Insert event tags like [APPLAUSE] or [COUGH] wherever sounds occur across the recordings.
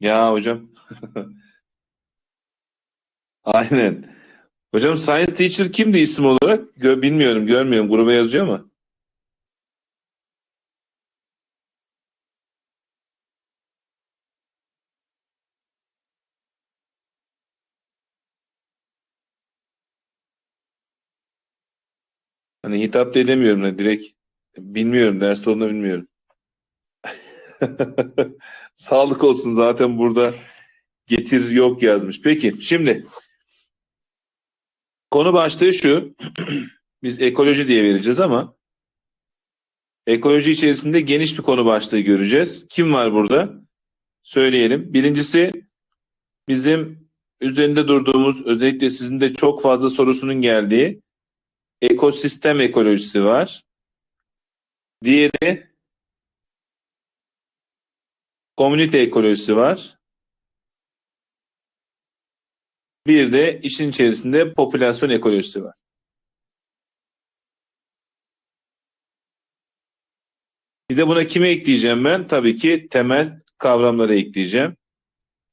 Ya hocam. [LAUGHS] Aynen. Hocam Science Teacher kimdi isim olarak? Gö bilmiyorum, görmüyorum. Gruba yazıyor mu? Hani hitap da edemiyorum da direkt. Bilmiyorum, derste olduğunu bilmiyorum. [LAUGHS] Sağlık olsun zaten burada getir yok yazmış. Peki şimdi konu başlığı şu. [CLEARS THROAT] Biz ekoloji diye vereceğiz ama ekoloji içerisinde geniş bir konu başlığı göreceğiz. Kim var burada? Söyleyelim. Birincisi bizim üzerinde durduğumuz özellikle sizin de çok fazla sorusunun geldiği ekosistem ekolojisi var. Diğeri komünite ekolojisi var. Bir de işin içerisinde popülasyon ekolojisi var. Bir de buna kimi ekleyeceğim ben? Tabii ki temel kavramları ekleyeceğim.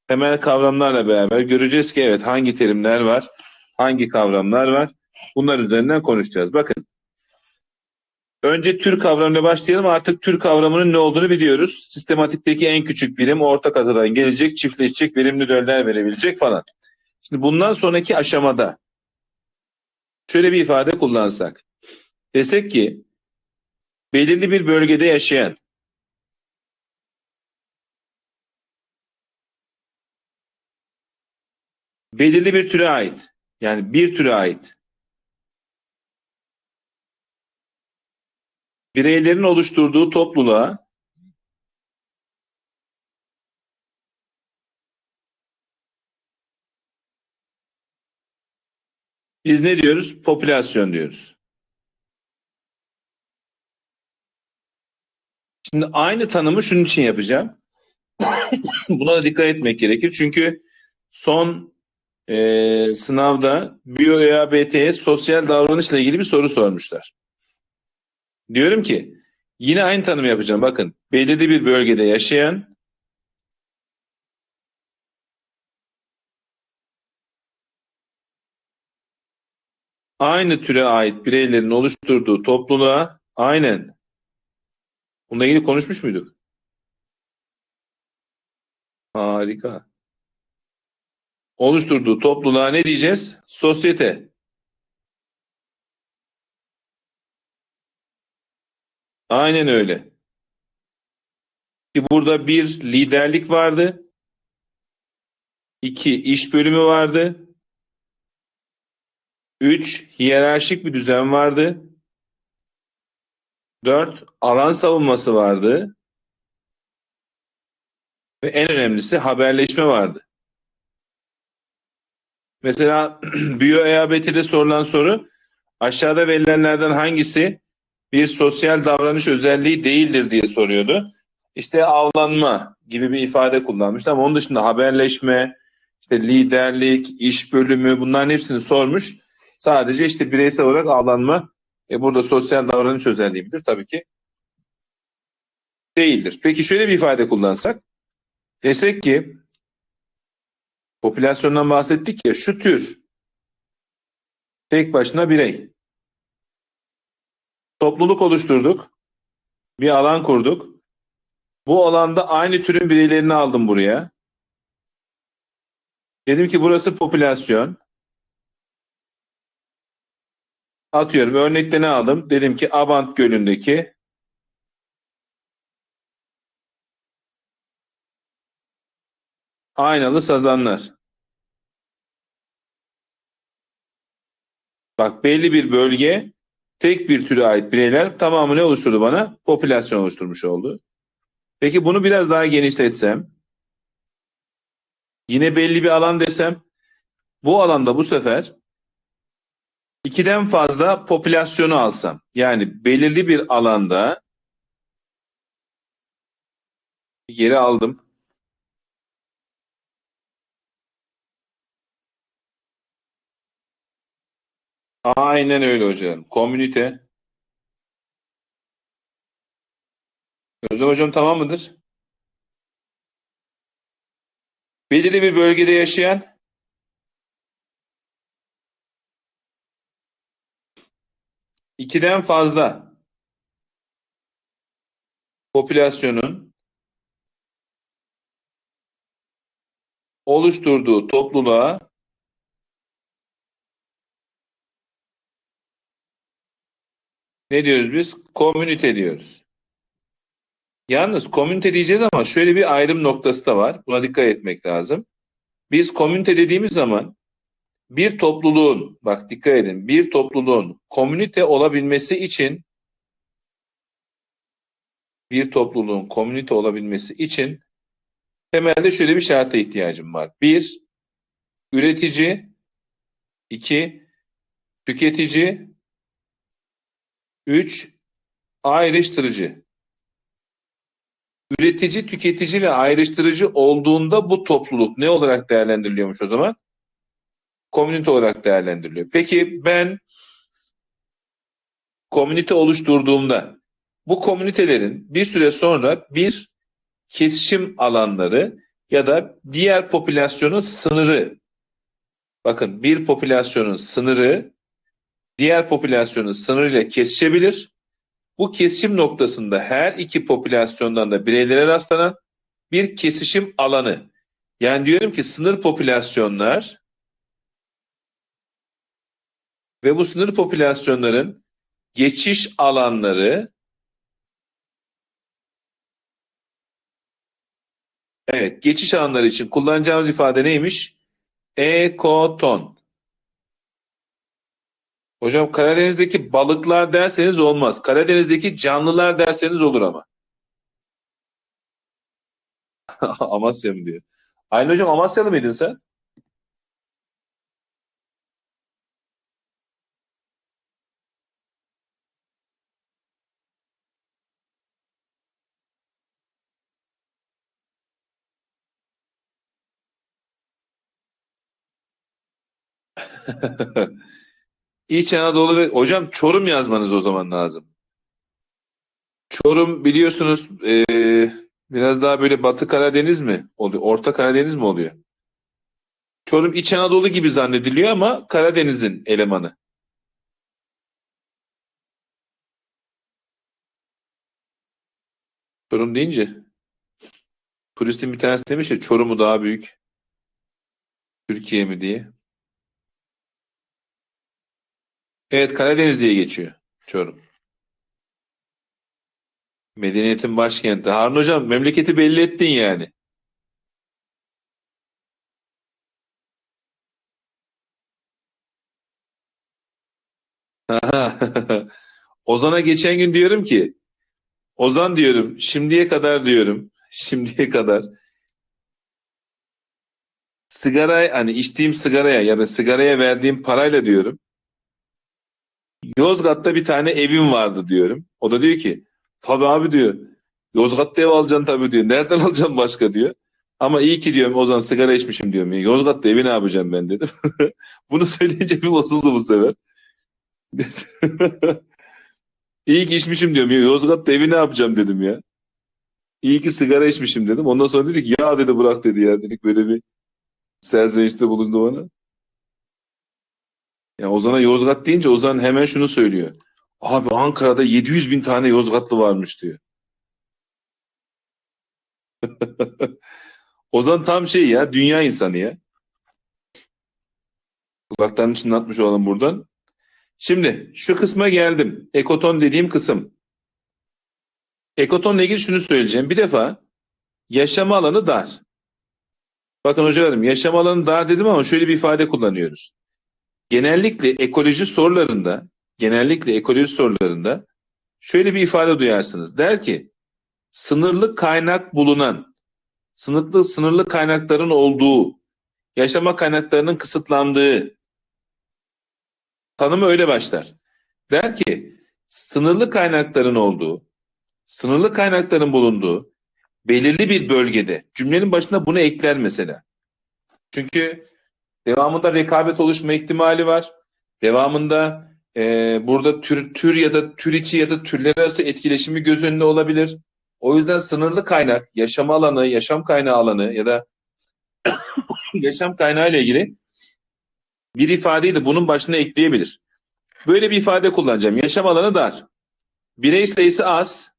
Temel kavramlarla beraber göreceğiz ki evet hangi terimler var, hangi kavramlar var. Bunlar üzerinden konuşacağız. Bakın. Önce tür kavramıyla başlayalım. Artık tür kavramının ne olduğunu biliyoruz. Sistematikteki en küçük birim ortak adadan gelecek, çiftleşecek, verimli döller verebilecek falan. Şimdi bundan sonraki aşamada şöyle bir ifade kullansak. Desek ki belirli bir bölgede yaşayan belirli bir türe ait yani bir türe ait bireylerin oluşturduğu topluluğa biz ne diyoruz? Popülasyon diyoruz. Şimdi aynı tanımı şunun için yapacağım. [COUGHS] Buna da dikkat etmek gerekir. Çünkü son e, sınavda BioEABT'ye sosyal davranışla ilgili bir soru sormuşlar. Diyorum ki yine aynı tanımı yapacağım. Bakın belirli bir bölgede yaşayan aynı türe ait bireylerin oluşturduğu topluluğa aynen bununla ilgili konuşmuş muyduk? Harika. Oluşturduğu topluluğa ne diyeceğiz? Sosyete. Aynen öyle. Ki burada bir liderlik vardı. iki iş bölümü vardı. Üç hiyerarşik bir düzen vardı. Dört alan savunması vardı. Ve en önemlisi haberleşme vardı. Mesela [CLEARS THROAT] BioEABT'de sorulan soru aşağıda verilenlerden hangisi bir sosyal davranış özelliği değildir diye soruyordu. İşte avlanma gibi bir ifade kullanmıştı ama onun dışında haberleşme, işte liderlik, iş bölümü bunların hepsini sormuş. Sadece işte bireysel olarak avlanma e burada sosyal davranış özelliği midir? Tabii ki değildir. Peki şöyle bir ifade kullansak desek ki popülasyondan bahsettik ya şu tür tek başına birey. Topluluk oluşturduk. Bir alan kurduk. Bu alanda aynı türün bireylerini aldım buraya. Dedim ki burası popülasyon. Atıyorum örnekte ne aldım? Dedim ki Abant Gölü'ndeki aynalı sazanlar. Bak belli bir bölge tek bir türe ait bireyler tamamı ne oluşturdu bana? Popülasyon oluşturmuş oldu. Peki bunu biraz daha genişletsem yine belli bir alan desem bu alanda bu sefer ikiden fazla popülasyonu alsam yani belirli bir alanda yeri aldım. Aynen öyle hocam. Komünite. Özlem hocam tamam mıdır? Belirli bir bölgede yaşayan ikiden fazla popülasyonun oluşturduğu topluluğa ne diyoruz biz? Komünite diyoruz. Yalnız komünite diyeceğiz ama şöyle bir ayrım noktası da var. Buna dikkat etmek lazım. Biz komünite dediğimiz zaman bir topluluğun, bak dikkat edin, bir topluluğun komünite olabilmesi için bir topluluğun komünite olabilmesi için temelde şöyle bir şarta ihtiyacım var. Bir, üretici. iki tüketici. Üç, ayrıştırıcı. Üretici, tüketici ve ayrıştırıcı olduğunda bu topluluk ne olarak değerlendiriliyormuş o zaman? Komünite olarak değerlendiriliyor. Peki ben komünite oluşturduğumda bu komünitelerin bir süre sonra bir kesişim alanları ya da diğer popülasyonun sınırı bakın bir popülasyonun sınırı diğer popülasyonun sınırıyla kesişebilir. Bu kesişim noktasında her iki popülasyondan da bireylere rastlanan bir kesişim alanı. Yani diyorum ki sınır popülasyonlar ve bu sınır popülasyonların geçiş alanları Evet, geçiş alanları için kullanacağımız ifade neymiş? Ekoton. Hocam Karadeniz'deki balıklar derseniz olmaz. Karadeniz'deki canlılar derseniz olur ama. [LAUGHS] Amasya mı diyor. Aynı hocam Amasyalı mıydın sen? [LAUGHS] İç Anadolu ve hocam Çorum yazmanız o zaman lazım. Çorum biliyorsunuz eee, biraz daha böyle Batı Karadeniz mi oluyor? Orta Karadeniz mi oluyor? Çorum İç Anadolu gibi zannediliyor ama Karadeniz'in elemanı. Çorum deyince turistin bir tanesi demiş ya Çorum'u daha büyük Türkiye mi diye. Evet Karadeniz diye geçiyor Çorum. Medeniyetin başkenti. Harun Hocam memleketi belli ettin yani. [LAUGHS] Ozan'a geçen gün diyorum ki Ozan diyorum şimdiye kadar diyorum şimdiye kadar sigara hani içtiğim sigaraya ya da sigaraya verdiğim parayla diyorum Yozgat'ta bir tane evim vardı diyorum. O da diyor ki tabii abi diyor Yozgat'ta ev alacaksın tabii diyor. Nereden [LAUGHS] alacağım başka diyor. Ama iyi ki diyorum Ozan sigara içmişim diyorum. Yozgat'ta evi ne yapacağım ben dedim. [LAUGHS] Bunu söyleyince bir bozuldu bu sefer. [LAUGHS] İyi ki içmişim diyorum. Yozgat'ta evi ne yapacağım dedim ya. İyi ki sigara içmişim dedim. Ondan sonra dedi ki ya dedi bırak dedi ya. Dedik böyle bir serzenişte bulundu bana. Ya Ozan'a Yozgat deyince Ozan hemen şunu söylüyor. Abi Ankara'da 700 bin tane Yozgatlı varmış diyor. [LAUGHS] Ozan tam şey ya dünya insanı ya. Kulaklarını çınlatmış olalım buradan. Şimdi şu kısma geldim. Ekoton dediğim kısım. Ekotonla ilgili şunu söyleyeceğim. Bir defa yaşama alanı dar. Bakın hocalarım yaşam alanı dar dedim ama şöyle bir ifade kullanıyoruz. Genellikle ekoloji sorularında genellikle ekoloji sorularında şöyle bir ifade duyarsınız. Der ki sınırlı kaynak bulunan sınırlı sınırlı kaynakların olduğu yaşama kaynaklarının kısıtlandığı tanımı öyle başlar. Der ki sınırlı kaynakların olduğu sınırlı kaynakların bulunduğu belirli bir bölgede cümlenin başına bunu ekler mesela. Çünkü devamında rekabet oluşma ihtimali var. Devamında e, burada tür, tür ya da tür içi ya da türler arası etkileşimi göz önünde olabilir. O yüzden sınırlı kaynak, yaşam alanı, yaşam kaynağı alanı ya da [COUGHS] yaşam kaynağı ile ilgili bir ifadeyi de bunun başına ekleyebilir. Böyle bir ifade kullanacağım. Yaşam alanı dar. Birey sayısı az.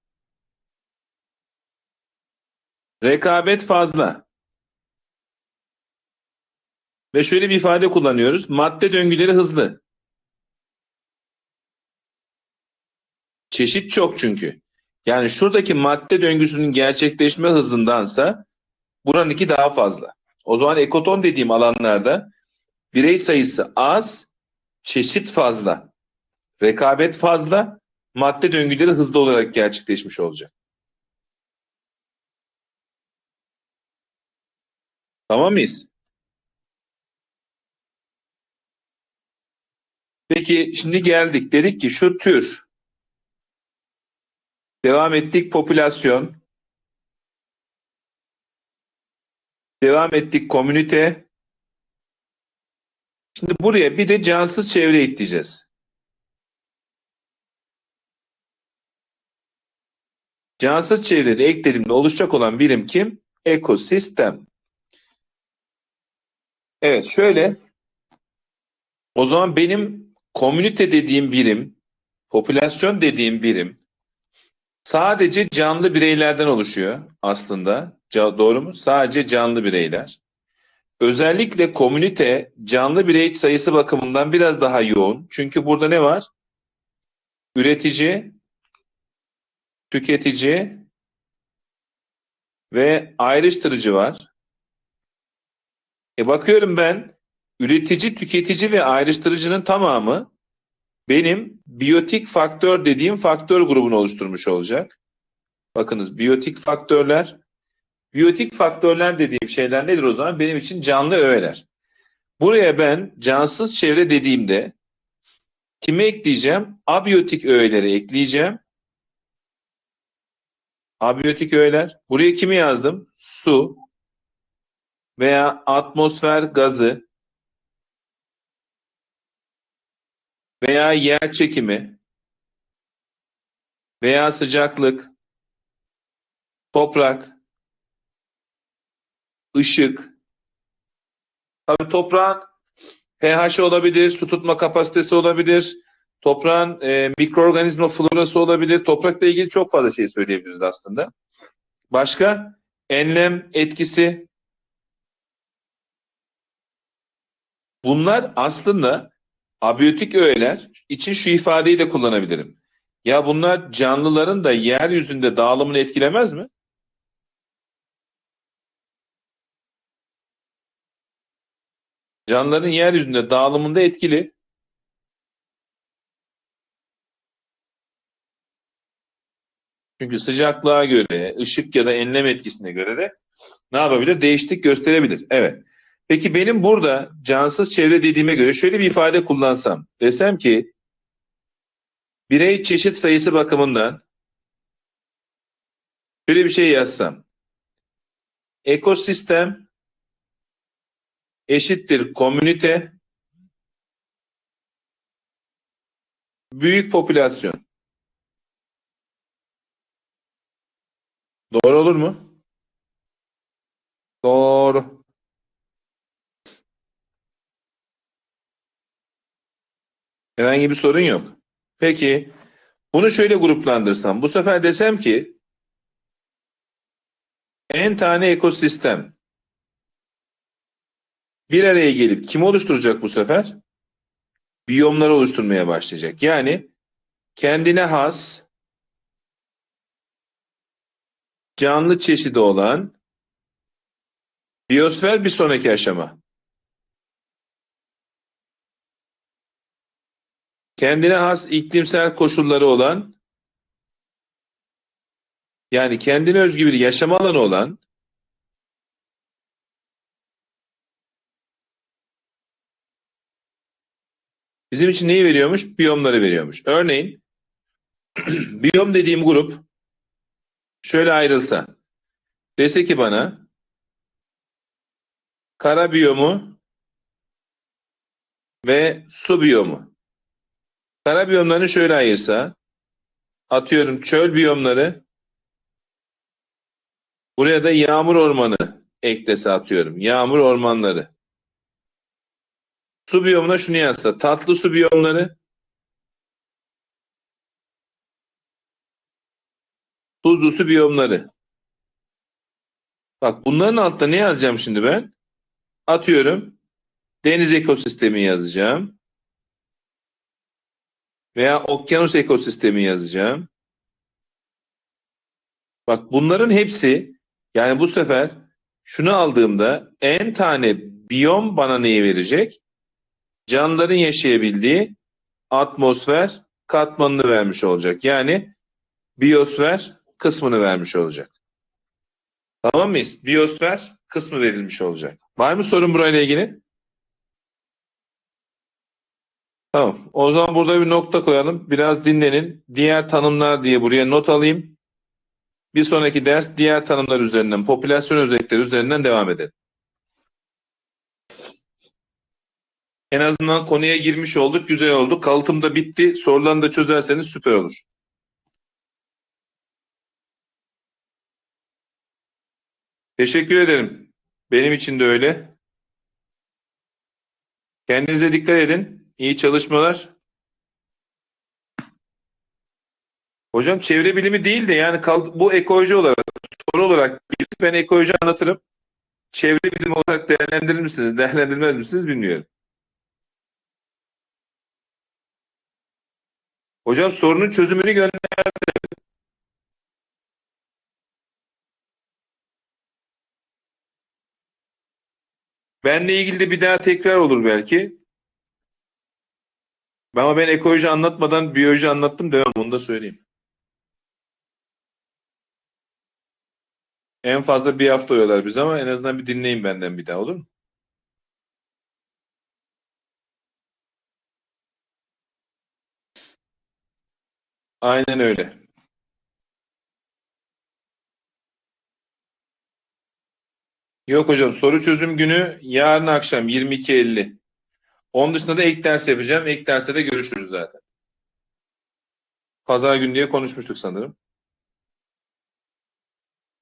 Rekabet fazla. Ve şöyle bir ifade kullanıyoruz. Madde döngüleri hızlı. Çeşit çok çünkü. Yani şuradaki madde döngüsünün gerçekleşme hızındansa buranınki daha fazla. O zaman ekoton dediğim alanlarda birey sayısı az, çeşit fazla, rekabet fazla, madde döngüleri hızlı olarak gerçekleşmiş olacak. Tamam mıyız? Peki şimdi geldik. Dedik ki şu tür devam ettik popülasyon devam ettik komünite Şimdi buraya bir de cansız çevre ekleyeceğiz. Cansız çevrede eklediğimde oluşacak olan birim kim? Ekosistem. Evet şöyle. O zaman benim komünite dediğim birim, popülasyon dediğim birim sadece canlı bireylerden oluşuyor aslında. Doğru mu? Sadece canlı bireyler. Özellikle komünite canlı birey sayısı bakımından biraz daha yoğun. Çünkü burada ne var? Üretici, tüketici ve ayrıştırıcı var. E bakıyorum ben üretici, tüketici ve ayrıştırıcının tamamı benim biyotik faktör dediğim faktör grubunu oluşturmuş olacak. Bakınız biyotik faktörler. Biyotik faktörler dediğim şeyler nedir o zaman? Benim için canlı öğeler. Buraya ben cansız çevre dediğimde kimi ekleyeceğim? Abiyotik öğeleri ekleyeceğim. Abiyotik öğeler. Buraya kimi yazdım? Su veya atmosfer gazı veya yer çekimi veya sıcaklık, toprak, ışık. Tabii toprağın pH olabilir, su tutma kapasitesi olabilir, toprağın e, mikroorganizma florası olabilir. Toprakla ilgili çok fazla şey söyleyebiliriz aslında. Başka? Enlem etkisi. Bunlar aslında abiyotik öğeler için şu ifadeyi de kullanabilirim. Ya bunlar canlıların da yeryüzünde dağılımını etkilemez mi? Canlıların yeryüzünde dağılımında etkili. Çünkü sıcaklığa göre, ışık ya da enlem etkisine göre de ne yapabilir? Değişiklik gösterebilir. Evet. Peki benim burada cansız çevre dediğime göre şöyle bir ifade kullansam. Desem ki birey çeşit sayısı bakımından şöyle bir şey yazsam. Ekosistem eşittir komünite büyük popülasyon. Doğru olur mu? Doğru. Herhangi bir sorun yok. Peki bunu şöyle gruplandırsam. Bu sefer desem ki en tane ekosistem bir araya gelip kim oluşturacak bu sefer? Biyomlar oluşturmaya başlayacak. Yani kendine has canlı çeşidi olan biyosfer bir sonraki aşama. Kendine has iklimsel koşulları olan yani kendine özgü bir yaşam alanı olan bizim için neyi veriyormuş? Biyomları veriyormuş. Örneğin [CLEARS THROAT] biyom dediğim grup şöyle ayrılsa dese ki bana kara biyomu ve su biyomu. Kara biyomlarını şöyle ayırsa atıyorum çöl biyomları buraya da yağmur ormanı eklese atıyorum. Yağmur ormanları. Su biyomuna şunu yazsa. Tatlı su biyomları. Tuzlu su biyomları. Bak bunların altında ne yazacağım şimdi ben? Atıyorum. Deniz ekosistemi yazacağım. Veya okyanus ekosistemi yazacağım. Bak bunların hepsi yani bu sefer şunu aldığımda en tane biyom bana neyi verecek? Canlıların yaşayabildiği atmosfer katmanını vermiş olacak. Yani biyosfer kısmını vermiş olacak. Tamam mıyız? Biyosfer kısmı verilmiş olacak. Var mı sorun burayla ilgili? Tamam. O zaman burada bir nokta koyalım. Biraz dinlenin. Diğer tanımlar diye buraya not alayım. Bir sonraki ders diğer tanımlar üzerinden, popülasyon özellikleri üzerinden devam edelim. En azından konuya girmiş olduk, güzel oldu. Kalıtım da bitti. Sorularını da çözerseniz süper olur. Teşekkür ederim. Benim için de öyle. Kendinize dikkat edin. İyi çalışmalar. Hocam çevre bilimi değil de yani bu ekoloji olarak soru olarak ben ekoloji anlatırım. Çevre bilimi olarak değerlendirir misiniz, değerlendirmez misiniz bilmiyorum. Hocam sorunun çözümünü gönder. Benle ilgili de bir daha tekrar olur belki. Ama ben ekoloji anlatmadan biyoloji anlattım devam onu da söyleyeyim. En fazla bir hafta oyalar biz ama en azından bir dinleyin benden bir daha olur mu? Aynen öyle. Yok hocam soru çözüm günü yarın akşam 22.50. Onun dışında da ek ders yapacağım. Ek derste de görüşürüz zaten. Pazar günü diye konuşmuştuk sanırım.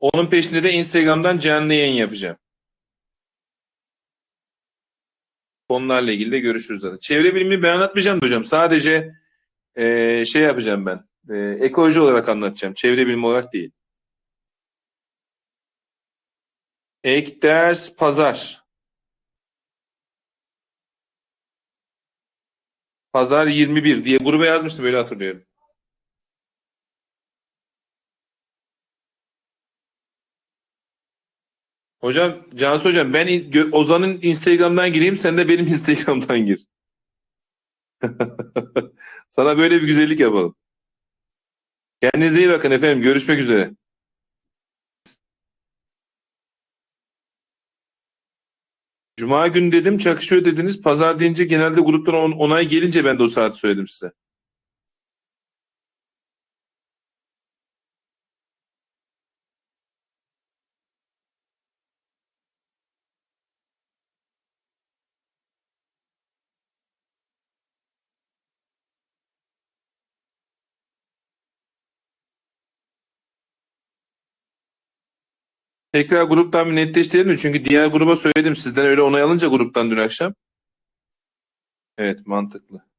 Onun peşinde de Instagram'dan canlı yayın yapacağım. Konularla ilgili de görüşürüz zaten. Çevre bilimi ben anlatmayacağım hocam. Sadece eee, şey yapacağım ben. Eee, ekoloji olarak anlatacağım. Çevre bilimi olarak değil. Ek ders pazar. Pazar 21 diye gruba yazmıştım öyle hatırlıyorum. Hocam Cansu hocam ben Ozan'ın Instagram'dan gireyim sen de benim [LAUGHS] Instagram'dan gir. [LAUGHS] Sana böyle bir güzellik yapalım. Kendinize iyi bakın efendim. Görüşmek üzere. Cuma günü dedim çakışıyor dediniz. Pazar deyince genelde gruptan on- onay gelince ben de o saati söyledim size. Tekrar gruptan bir netleştirelim? Çünkü diğer gruba söyledim. Sizden öyle onay alınca gruptan dün akşam. Evet mantıklı.